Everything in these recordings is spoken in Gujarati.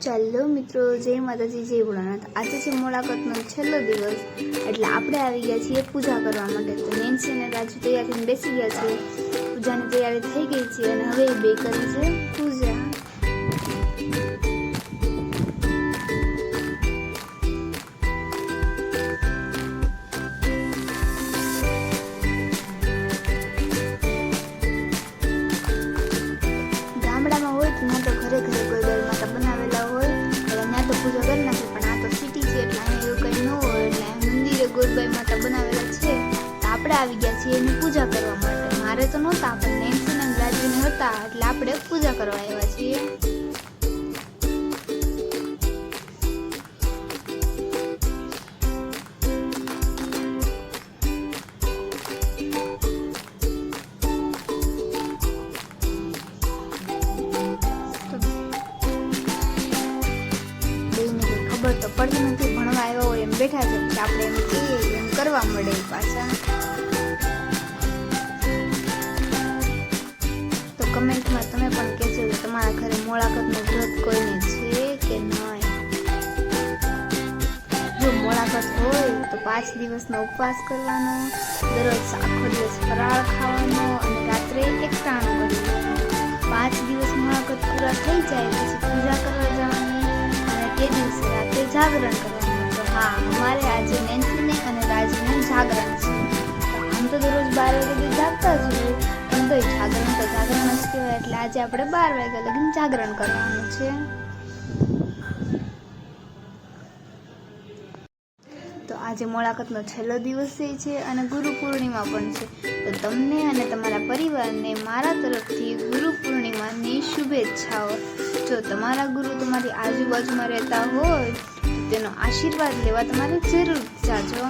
ચાલો મિત્રો, જય માતાજી, જય ભોળાનાથ. આજે છે મુલાકાતનો છેલ્લો દિવસ. એટલે આપણે આવી ગયા છીએ પૂજા કરવા માટે. તો નેન્સી અને રાજુ તૈયાર થઈને બેસી ગયા છે પૂજાની તૈયારી થઈ ગઈ છે અને હવે બે કરી છે પૂજા. પૂજા કરવા માટે. મારે તો નહોતા, પણ નેન્સી અને રાજવીને હતા, એટલે આપણે પૂજા કરવા આવ્યા છીએ. ખબર તો પડતી નથી ભણવા આવ્યો હોય એમ બેઠા છે આપણે એમ કહીએ, એમ કરવા મળે પાછા. કમેન્ટમાં તમે પણ કહેજો કે તમારા ઘરે મોળાકતનું વ્રત કોઈને છે કે નહીં? જો મોળાકત હોય તો પાંચ દિવસનો ઉપવાસ કરવાનો, દરરોજ આખો દિવસ ફરાળ ખાવાનો અને રાત્રે એકટાણું કરવાનું. પાંચ દિવસ મોળાકત પૂરા થઈ જાય પછી પૂજા કરવા જવાની અને તે દિવસે રાત્રે જાગરણ કરવાનું. તો હા, અમારે આજે નેન્સીને અને રાજુને જાગરણ છે. આમ તો દરરોજ બાર વાગે જાગતા જ હોય. તો જાગરણ તો જાગરણ જ કહેવાય એટલે આજે આપણે બાર વાગ્યા લગીને જાગરણ કરવાનું છે. તો આજે મુલાકાતનો છેલ્લો દિવસ છે અને ગુરુ પૂર્ણિમા પણ છે. તો તમને અને તમારા પરિવારને મારા તરફથી ગુરુ પૂર્ણિમાની શુભેચ્છાઓ. જો તમારા ગુરુ તમારી આજુબાજુમાં રહેતા હોય તેનો આશીર્વાદ લેવા તમારે જરૂર જાજો.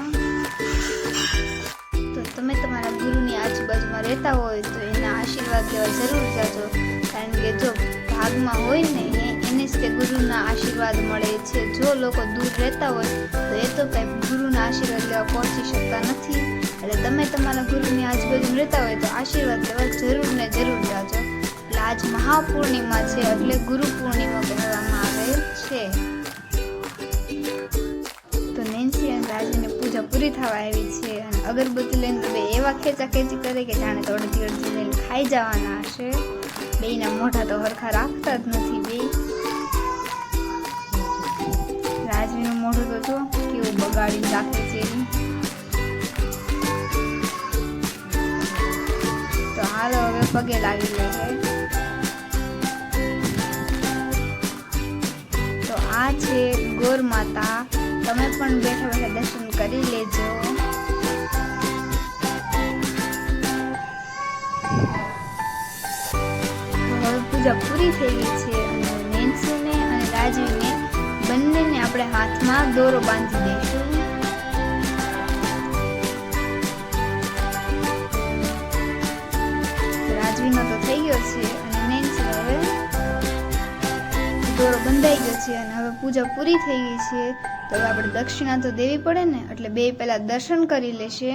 આજુબાજુમાં રહેતા હોય તો એના આશીર્વાદ લેવા જરૂર જાજો. કારણ કે જો ભાગમાં હોય ને એને જ તે ગુરુના આશીર્વાદ મળે છે. જો લોકો દૂર રહેતા હોય, તો એ તો કંઈ ગુરુના આશીર્વાદ લેવા પહોંચી શકતા નથી. એટલે તમે તમારા ગુરુની આજુબાજુ રહેતા હોય તો આશીર્વાદ લેવા જરૂર ને જરૂર જાજો. એટલે આજ મહાપૂર્ણિમા છે, એટલે ગુરુ પૂર્ણિમા કહેવામાં આવે છે. પૂરી થવા આવી છે અને અગરબત્તી લઈને તો બે એવા ખેંચા ખેંચી કરે કે જાણે તો અડધી અડધી લઈને ખાઈ જવાના હશે. બેના મોઢા તો હરખા રાખતા જ નથી બે રાજવીનું મોઢું તો જો કેવું બગાડીને રાખે છે તો હાલો હવે પગે લાગી લે છે. તો આ છે ગોર માતા તમે પણ બેઠા બેઠા દર્શન કરી લેજો. હવે પૂજા પૂરી થઈ ગઈ છે અને નેન્સીને અને રાજવીને બંનેને આપણે હાથમાં દોરો બાંધી દઈશું. રાજવીનો તો થઈ ગયો છે અને નેન્સી હવે દોરો બંધાઈ ગયો છે અને હવે પૂજા પૂરી થઈ ગઈ છે. તો હવે આપણે દક્ષિણા તો દેવી પડે ને, એટલે બે પેલા દર્શન કરી લેશે.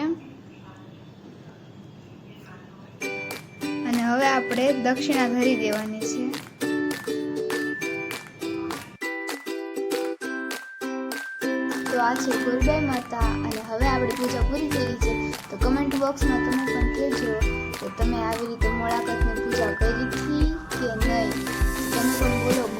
અને હવે આપણે દક્ષિણા ધરી દેવાની છે. તો આ છે કુલબાઈ માતા, અને હવે આપણે પૂજા પૂરી કરી છે. તો કમેન્ટ બોક્સમાં તમે પણ કહેજો કે તમે આવી રીતે મુલાકાતની પૂજા કરી હતી કે નહીં? તમે પણ બોલો